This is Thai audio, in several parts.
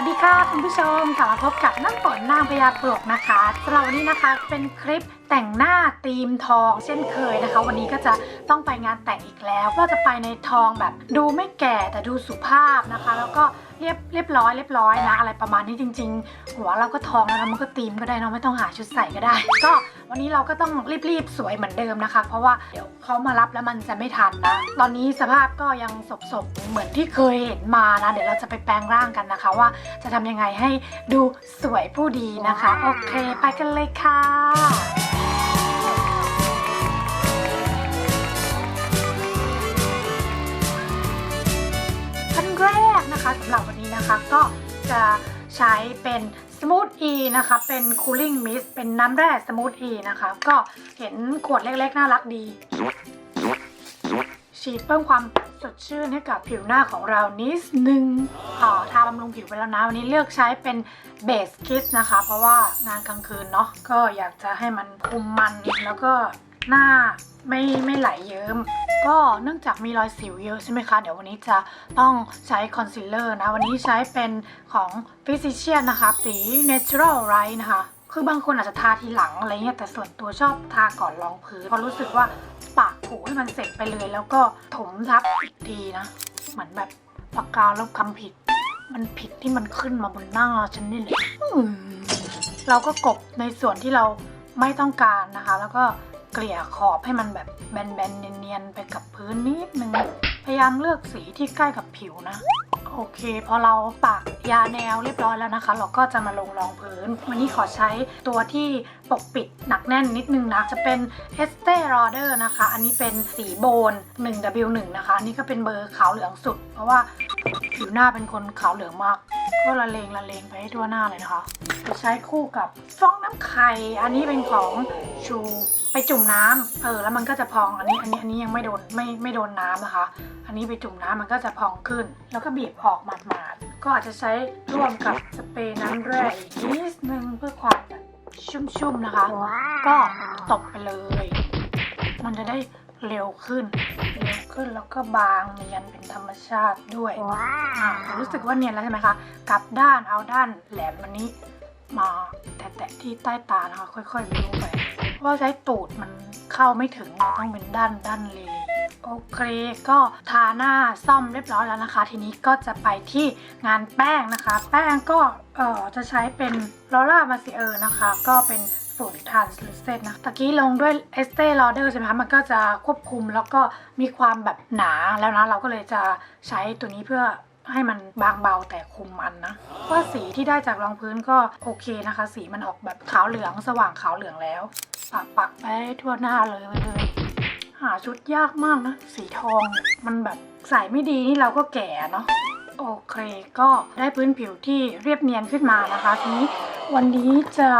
วัสดีค่ะคุณผู้ชมกลับมาพบกับน้ำฝนนางพญาปลวกนะคะสำหรับวันนี้นะคะเป็นคลิปแต่งหน้าตีมทอง เช่นเคยนะคะ วันนี้ก็จะต้องไปงานแต่งอีกแล้ว ก็จะไปในทองแบบดูไม่แก่แต่ดูสุภาพนะคะ แล้วก็ เรียบเรียบร้อยเรียบร้อยนะ อะไรประมาณนี้จริง ๆ หัวเราก็ทองแล้วนะมันก็ธีมก็ได้เนอะไม่ต้องหาชุดใส่ก็ได้ ก็วันนี้เราก็ต้องรีบๆสวยเหมือนเดิมนะคะ เพราะว่าเดี๋ยวเขามารับแล้วมันจะไม่ทันนะ ตอนนี้สภาพก็ยังสบๆเหมือนที่เคยเห็นมานะ เดี๋ยวเราจะไปแปลงร่างกันนะคะ ว่าจะทำยังไงให้ดูสวยผู้ดีนะคะ โอเค ไปกันเลยค่ะ นะคะสำหรับวันนี้นะคะก็จะใช้เป็น Smooth E นะคะ เป็น Cooling Mist เป็นน้ำแร่ Smooth E นะคะ ก็เห็นขวดเล็กๆ น่ารักดี ฉีดเพิ่มความสดชื่นให้กับผิวหน้าของเรานิดนึงอ่าทาบำรุงผิวไปแล้วนะ วันนี้เลือกใช้เป็นเบสคิสนะคะ เพราะว่างานกลางคืนเนาะก็อยากจะให้มันคุมมันแล้วก็ หน้าไม่ไม่ไหลเยิ้ม ก็เนื่องจากมีรอยสิวเยอะใช่ไหมคะ เดี๋ยววันนี้จะต้องใช้คอนซีลเลอร์นะ วันนี้ใช้เป็นของ Physician นะคะ สี Natural Right นะคะ คือบางคนอาจจะทาทีหลังอะไรเงี้ย แต่ส่วนตัวชอบทาก่อนรองพื้นเพราะรู้สึกว่าปากถูให้มันเสร็จไปเลย แล้วก็ถมทับอีกทีนะ เหมือนแบบปากกาลบคำผิด มันผิดที่มันขึ้นมาบนหน้าฉันนี่เลยเราก็กบในส่วนที่เราไม่ต้องการนะคะ แล้วก็ เกลี่ยขอบให้มันแบบแบนๆเนียนๆไปกับพื้นนิดนึง พยายามเลือกสีที่ใกล้กับผิวนะ โอเค พอเราปากยาแนวเรียบร้อยแล้วนะคะ เราก็จะมาลงรองพื้น วันนี้ขอใช้ตัวที่ปกปิดหนักแน่นนิดนึงนะจะเป็น Estee Lauder นะคะ อันนี้เป็นสีโบน 1W1 นะคะอันนี้ก็เป็นเบอร์ขาวเหลืองสุด ราะว่าผิวหน้าเป็นคนขาวเหลืองมาก ก็ละเลงละเลงไปให้ทั่วหน้าเลยนะคะจะใช้คู่กับฟองน้ำไข่ อันนี้เป็นของชูไปจุ่มน้ำเออ แล้วมันก็จะพอง อันนี้ อันนี้ อันนี้ยังไม่โดน ไม่ ไม่โดนน้ำนะคะ อันนี้ไปจุ่มน้ำมันก็จะพองขึ้น แล้วก็บีบออกหมาดๆ ก็อาจจะใช้ร่วมกับสเปรย์น้ำแร่อีกนิดนึงเพื่อความแบบชุ่มๆนะคะ ก็ตบไปเลย มันจะได้เร็วขึ้นเร็ว ขึ้นแล้วก็บางเนียนเป็นธรรมชาติด้วยอ่ารู้สึกว่าเนียนแล้วใช่ไหมคะ กลับด้านเอาด้านแหลมวันนี้ มาแตะๆที่ใต้ตานะคะ ค่อยๆรู้ไป เพราะว่าใช้ตูดมันเข้าไม่ถึงนะต้องเป็นด้านด้านเลยโอเค ก็ทาหน้าซ่อมเรียบร้อยแล้วนะคะ ทีนี้ก็จะไปที่งานแป้งนะคะ แป้งก็เอ่อจะใช้เป็นลอร่ามาซิเออร์นะคะ ก็เป็น สูตรทานสลูเซตนะตะกี้ลงด้วยเอสเต้ลอเดอร์ใช่ไหมคะ มันก็จะควบคุมแล้วก็มีความแบบหนาแล้วนะ เราก็เลยจะใช้ตัวนี้เพื่อให้มันบางเบาแต่คุมมันนะว่าสีที่ได้จากรองพื้นก็โอเคนะคะ สีมันออกแบบขาวเหลืองสว่างขาวเหลืองแล้วปักปักไปทั่วหน้าเลยเลย หาชุดยากมากนะ สีทองมันแบบใส่ไม่ดีนี่เราก็แก่เนาะโอเคก็ได้พื้นผิวที่เรียบเนียนขึ้นมานะคะ ทีนี้วันนี้จะ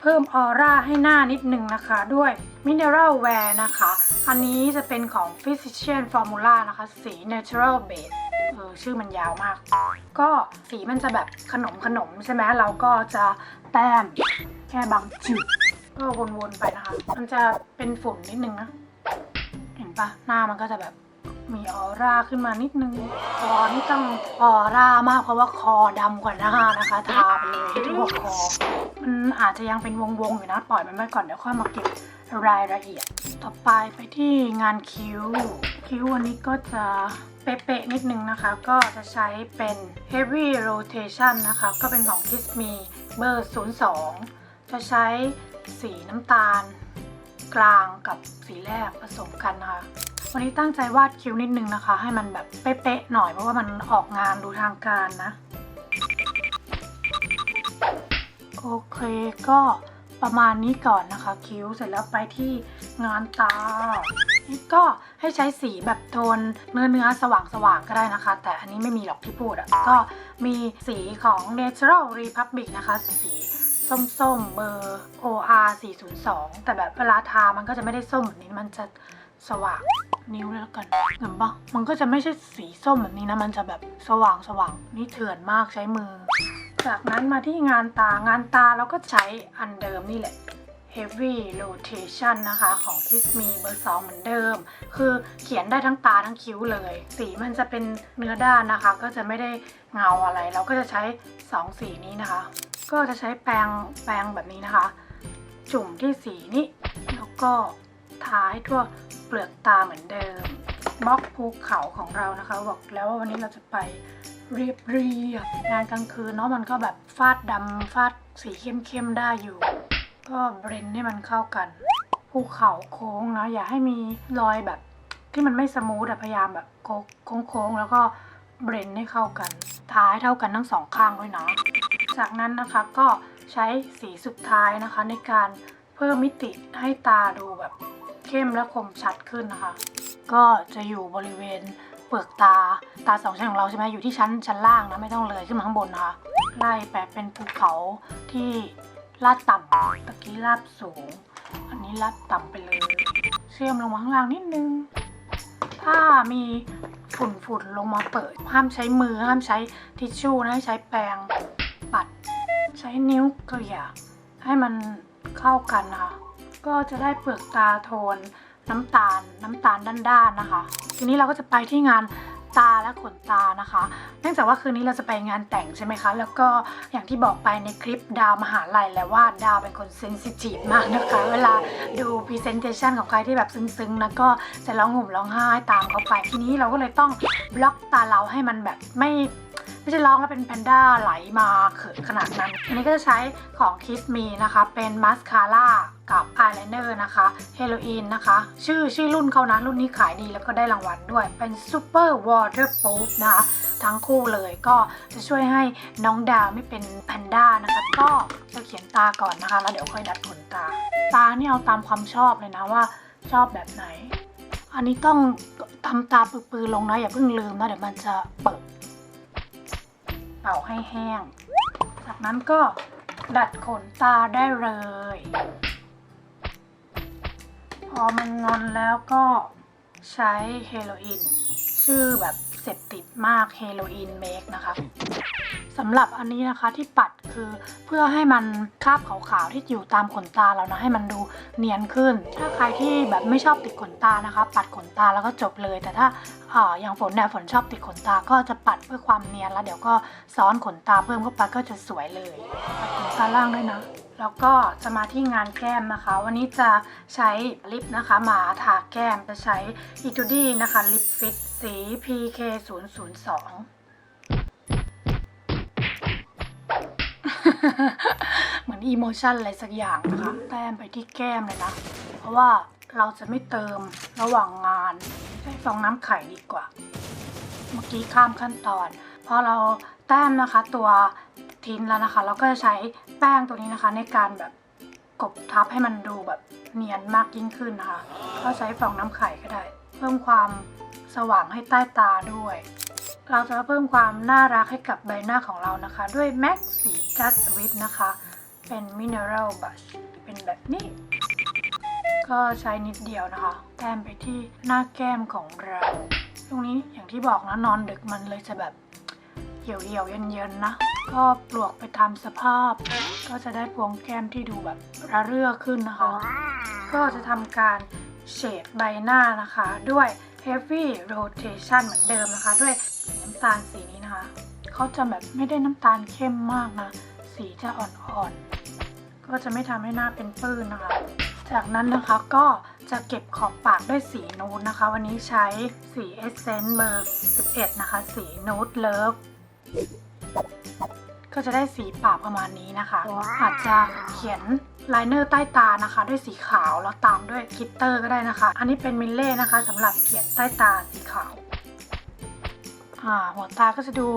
เพิ่มออร่าให้หน้านิดนึงนะคะด้วย Mineral Wear นะคะ อันนี้จะเป็นของ Physician Formula นะคะ สี Natural Base เออชื่อมันยาวมาก ก็สีมันจะแบบขนมขนมใช่ไหมเราก็จะแต้มแค่บางจุดก็วนๆไปนะคะ มันจะเป็นฝุ่นนิดนึงนะ เห็นปะหน้ามันก็จะแบบ มีออร่าขึ้นมานิดนึง คอนี่ต้องออร่ามากเพราะว่าคอดำกว่าหน้านะคะทาไปเลยทั่วคอ มันอาจจะยังเป็นวงๆอยู่นะปล่อยมันไว้ก่อนเดี๋ยวค่อยมาเก็บรายละเอียด ต่อไปไปที่งานคิ้ว คิ้ววันนี้ก็จะเป๊ะๆนิดนึงนะคะ ก็จะใช้เป็น heavy rotation นะคะ ก็เป็นของ Kiss Me เบอร์ 02 จะใช้สีน้ำตาลกลางกับสีแรกผสมกันนะคะ วันนี้ตั้งใจวาดคิ้วนิดนึงนะคะ ให้มันแบบเป๊ะๆหน่อยเพราะว่ามันออกงานดูทางการนะ โอเคก็ประมาณนี้ก่อนนะคะ คิ้วเสร็จแล้วไปที่งานตานี่ก็ให้ใช้สีแบบโทนเนื้อเนื้อสว่างสว่างๆก็ได้นะคะ แต่อันนี้ไม่มีหรอกที่พูดอะ่ะก็มีสีของ Natural Republic นะคะ สีส้มๆเบอร์ OR 402 แต่แบบเวลาทามันก็จะไม่ได้ส้มแบบนี้มันจะ สว่างนิ้วเลยแล้วกันเห็นปะมันก็จะไม่ใช่สีส้มแบบนี้นะ มันจะแบบสว่างสว่างนี่เถื่อนมากใช้มือ จากนั้นมาที่งานตางานตาเราก็ใช้อันเดิมนี่แหละ Heavy Rotation นะคะของ Kiss Me เบอร์2เหมือนเดิม คือเขียนได้ทั้งตาทั้งคิ้วเลย สีมันจะเป็นเนื้อด้านนะคะ ก็จะไม่ได้เงาอะไร เราก็จะใช้ 2 สีนี้นะคะ ก็จะใช้แปรงแปรงแบบนี้นะคะ จุ่มที่สีนี้แล้วก็ ทาให้ทั่วเปลือกตาเหมือนเดิมบล็อกภูเขาของเรานะคะ บอกแล้วว่าวันนี้เราจะไปเรียบเรียบงานกลางคืนเนาะมันก็แบบฟาดดำฟาดสีเข้มๆได้อยู่ ก็เบรนให้มันเข้ากันภูเขาโค้งนะอย่าให้มีรอยแบบ ที่มันไม่สมูทอะพยายามแบบโค้งโค้งๆแล้วก็เบรนให้เข้ากันทาให้เท่ากันทั้งสองข้างด้วยนะจากนั้นนะคะก็ใช้สีสุดท้ายนะคะในการเพิ่มมิติให้ตาดูแบบ เข้มและคมชัดขึ้นนะคะ ก็จะอยู่บริเวณเปลือกตาตาสองชั้นของเราใช่ไหมอยู่ที่ชั้นชั้นล่างนะไม่ต้องเลยขึ้นมาข้างบนนะคะไล่แปะเป็นภูเขาที่ลาดต่ำตะกี้ลาดสูง อันนี้ลาดต่ำไปเลย เชื่อมลงมาข้างล่างนิดนึง ถ้ามีฝุ่นฝุ่นลงมาเปิด ห้ามใช้มือห้ามใช้ทิชชู่นะให้ใช้แปรงปัด ใช้นิ้วเกลี่ยให้มันเข้ากันนะคะ ก็จะได้เปลือกตาโทนน้ำตาลน้ำตาลด้านๆนะคะ ทีนี้เราก็จะไปที่งานตาและขนตานะคะ เนื่องจากว่าคืนนี้เราจะไปงานแต่งใช่ไหมคะ แล้วก็อย่างที่บอกไปในคลิปดาวมหาลัยแล้วว่าดาวเป็นคนเซนซิทีฟมากนะคะ เวลาดูพรีเซนเทชันของใครที่แบบซึ้งๆนะก็จะร้องห่มร้องไห้ตามเขาไป ทีนี้เราก็เลยต้องบล็อกตาเราให้มันแบบไม่ ไม่ใช่ร้องแล้วเป็นแพนด้าไหลมาเขินขนาดนั้น อันนี้ก็จะใช้ของ Kiss Me นะคะ เป็นมาสคาร่ากับอายไลเนอร์นะคะเฮโรอีนนะคะ ชื่อชื่อรุ่นเขานะ รุ่นนี้ขายดีแล้วก็ได้รางวัลด้วย เป็น Super Waterproof นะคะ ทั้งคู่เลยก็จะช่วยให้น้องดาวไม่เป็นแพนด้านะคะ ก็จะเขียนตาก่อนนะคะ แล้วเดี๋ยวค่อยดัดขนตา ตานี่เอาตามความชอบเลยนะว่าชอบแบบไหน อันนี้ต้องทำตาปือๆลงนะ อย่าเพิ่งลืมนะ เดี๋ยวมันจะเปิดาให้แห้ง จากนั้นก็ดัดขนตาได้เลย พอมันงอนแล้วก็ใช้เฮโรอีนชื่อแบบเสพติดมากเฮโรอีนเมคนะคะ สำหรับอันนี้นะคะที่ปัดคือเพื่อให้มันคราบขาวๆที่อยู่ตามขนตาเรานะให้มันดูเนียนขึ้น ถ้าใครที่แบบไม่ชอบติดขนตานะคะ ปัดขนตาแล้วก็จบเลย แต่ถ้าอย่างฝนเนี่ยฝนชอบติดขนตาก็จะปัดเพื่อความเนียนแล้วเดี๋ยวก็ซ้อนขนตาเพิ่มเข้าไปก็จะสวยเลยปัดขนตาล่างด้วยนะแล้วก็จะมาที่งานแก้มนะคะ วันนี้จะใช้ลิปนะคะ มาทาแก้มจะใช้ e t u d y นะคะลิปฟิตสี PK 0 0 2 เหมือนอีโมชันอะไรสักอย่างนะคะแต้มไปที่แก้มเลยนะ เพราะว่าเราจะไม่เติมระหว่างงานใช้ฟองน้ำไข่ดีกว่า เมื่อกี้ข้ามขั้นตอน พอเราแต้มนะคะตัวทินแล้วนะคะ เราก็จะใช้แป้งตัวนี้นะคะ ในการแบบกบทับให้มันดูแบบเนียนมากยิ่งขึ้นนะคะ ก็ใช้ฟองน้ำไข่ก็ได้ เพิ่มความสว่างให้ใต้ตาด้วย เราจะเพิ่มความน่ารักให้กับใบหน้าของเรานะคะ ด้วยแม็กสี Just Whip นะคะ เป็น Mineral Brush เป็นแบบนี้ ก็ใช้นิดเดียวนะคะแต้มไปที่หน้าแก้มของเรา ตรงนี้อย่างที่บอกนะนอนดึกมันเลยจะแบบเหี่ยวเหี่ยวๆเย็นเย็นๆนะ ก็ปลวกไปตามสภาพ ก็จะได้พวงแก้มที่ดูแบบระเรื่อขึ้นนะคะ ก็จะทำการเฉดใบหน้านะคะ ด้วย heavy rotation เหมือนเดิมนะคะด้วยำตาลสีนี้นะคะ เขาจะแบบไม่ได้น้ำตาลเข้มมากนะ สีจะอ่อนๆ ก็จะไม่ทำให้หน้าเป็นปื้นนะคะ จากนั้นนะคะก็จะเก็บขอบปากด้วยสีนูดนะคะ วันนี้ใช้สี Essence เบอร์ 11 นะคะ สีนูดเลิฟก็จะได้สีปากประมาณนี้นะคะ อาจจะเขียนไลเนอร์ใต้ตานะคะ ด้วยสีขาวแล้วตามด้วยกิตเตอร์ก็ได้นะคะ อันนี้เป็นมิลเล่นะคะสำหรับเขียนใต้ตาสีขาว อ่าหัวตาก็จะดู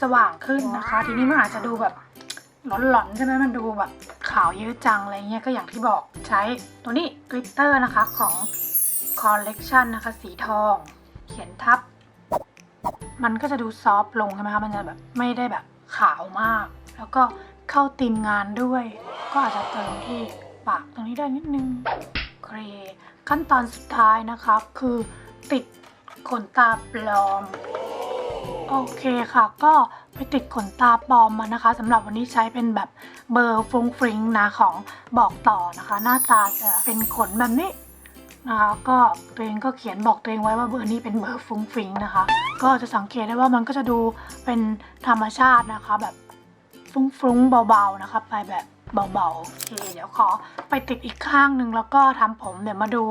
สว่างขึ้นนะคะ ทีนี้มันอาจจะดูแบบหลอนๆใช่ไหมมันดูแบบขาวเยอะจังอะไรเงี้ยก็อย่างที่บอกใช้ตัวนี้กลิตเตอร์นะคะของ Collection นะคะ สีทอง เขียนทับ มันก็จะดูซอฟต์ลงใช่ไหมคะมันจะแบบไม่ได้แบบขาวมาก แล้วก็เข้าตีมงานด้วย ก็อาจจะเติมที่ปากตรงนี้ได้นิดนึงเคขั้นตอนสุดท้ายนะคะคือติดขนตาปลอม โอเคค่ะ ก็ไปติดขนตาปลอมมานะคะสำหรับวันนี้ใช้เป็นแบบเบอร์ฟงฟริงนะของบอกต่อนะคะ หน้าตาจะเป็นขนแบบนี้นะคะก็ตัวเองก็เขียนบอกตัวเองไว้ว่าเบอร์นี้เป็นเบอร์ฟงฟริงนะคะ ก็จะสังเกตได้ว่ามันก็จะดูเป็นธรรมชาตินะคะ แบบ ฟุ้งๆเบาๆนะคะไปแบบเบาๆโอเคเดี๋ยวขอไปติดอีกข้างหนึ่งแล้วก็ทำผมเดี๋ยวมาดู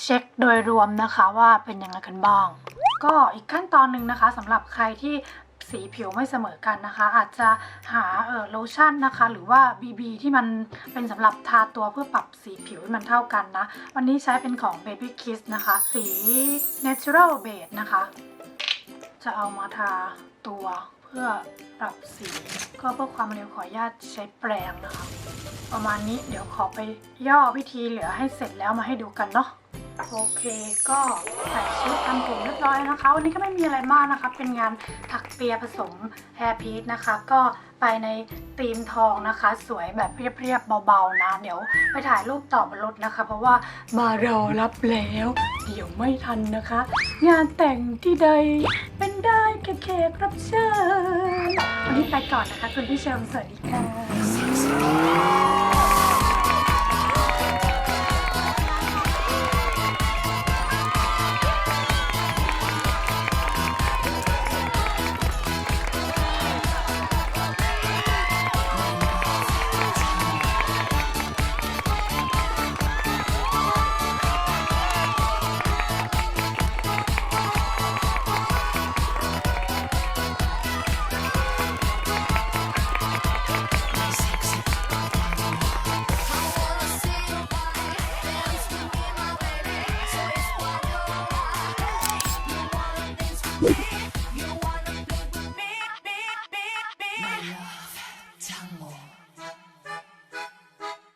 เช็คโดยรวมนะคะว่าเป็นยังไงกันบ้าง ก็อีกขั้นตอนหนึ่งนะคะสำหรับใครที่สีผิวไม่เสมอกันนะคะ อาจจะหาเออโลชั่นนะคะ หรือว่า BB ที่มันเป็นสำหรับทาตัวเพื่อปรับสีผิวให้มันเท่ากันนะ วันนี้ใช้เป็นของ Baby Kiss นะคะ สี Natural Beige นะคะ จะเอามาทาตัว พื่อปรับสีก็เพื่อความเร็วขออนุญาตใช้แปรงนะคะ ประมาณนี้เดี๋ยวขอไปย่อวิธีเหลือให้เสร็จแล้วมาให้ดูกันเนาะโอเคก็ใส่ชุดทำผมเรียบร้อยนะคะ วันนี้ก็ไม่มีอะไรมากนะคะ เป็นงานถักเปียผสมแฮร์พีทนะคะ ก็ไปในธีมทองนะคะ สวยแบบเรียบๆเบาๆนะ เดี๋ยวไปถ่ายรูปต่อบนรถนะคะ เพราะว่ามารอรับแล้ว เดี๋ยวไม่ทันนะคะ งานแต่งที่ใด เป็นได้แค่แขกรับเชิญวันนี้ไปก่อนนะคะ คุณผู้ชมสวัสดีค่ะ